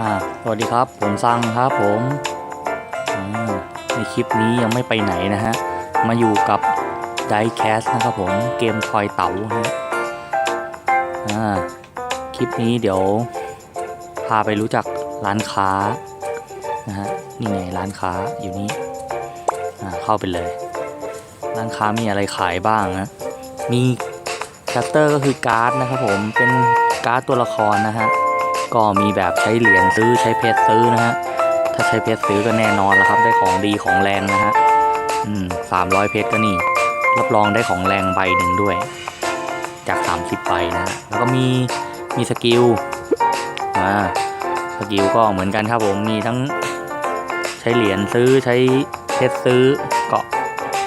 อ่าสวัสดีครับ ผมซังครับผมในคลิปนี้ยังไม่ไปไหนนะฮะ มาอยู่กับ d i c a s t นะครับผม เกมทอยเต๋าฮะอ่าคลิปนี้เดี๋ยว พาไปรู้จักร้านค้านะฮะ นี่ไงร้านค้าอยู่นี่อ่าเข้าไปเลย ร้านค้ามีอะไรขายบ้างนะมีแคสเตอร์ก็คือการ์ดนะครับผม เป็นการ์ดตัวละครนะฮะ ก็มีแบบใช้เหรียญซื้อใช้เพชรซื้อนะฮะ ถ้าใช้เพชรซื้อก็แน่นอนแล้วครับ ได้ของดีของแรงนะฮะ อืมสามร้อยเพชรก็นี่ รับรองได้ของแรงใบหนึ่งด้วย จาก 30ใบนะฮะ แล้วก็มีมีสกิล อ่า สกิลก็เหมือนกันครับผม มีทั้งใช้เหรียญซื้อใช้เพชรซื้อก็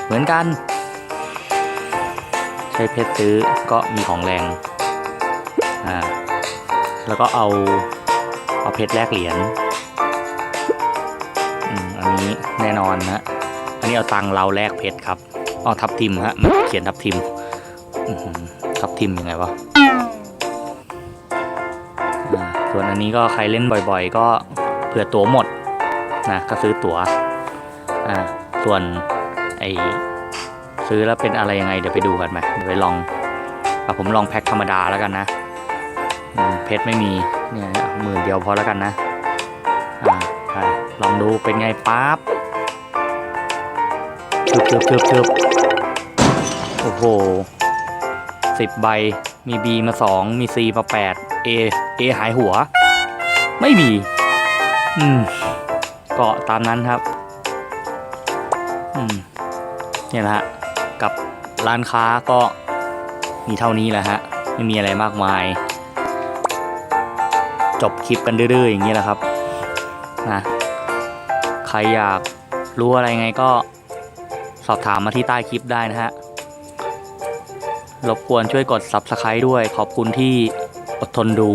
เหมือนกัน ใช้เพชรซื้อก็มีของแรง แล้วก็เอาเอาเพชรแลกเหรียญอันนี้แน่นอนนะอันนี้เอาตังเราแลกเพชรครับอ๋อทับทิมฮะมเขียนทับทิมทับทิมยังไงวะส่วนอันนี้ก็ใครเล่นบ่อยๆ ก็เผื่อตั๋วหมดนะก็ซื้อตั๋วอ่าส่วนไอซื้อแล้วเป็นอะไรยังไงเดี๋ยวไปดูกันไหมเดี๋ยวไปลองอ่ผมลองแพ็คธรรมดาแล้วกันนะ เพชรไม่มีเนี่ยหมื่นเดียวพอแล้วกันนะอ่าไปลองดูเป็นไงปั๊บชึบชึบชึบชึบโอ้โหสิบใบมี B มาสองมี C มาแปด A A หายหัว ไม่มี อืมก็ตามนั้นครับ อืมเนี่ยนะฮะ กับร้านค้าก็มีเท่านี้แหละฮะ ไม่มีอะไรมากมาย จบคลิปกันเรื่อๆอย่างนี้แหละครับนะใครอยากรู้อะไรไงก็สอบถามมาที่ใต้คลิปได้นะฮะ รบกวนช่วยกด Subscribe ด้วย ขอบคุณที่อดทนดู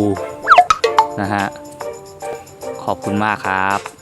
นะฮะ ขอบคุณมากครับ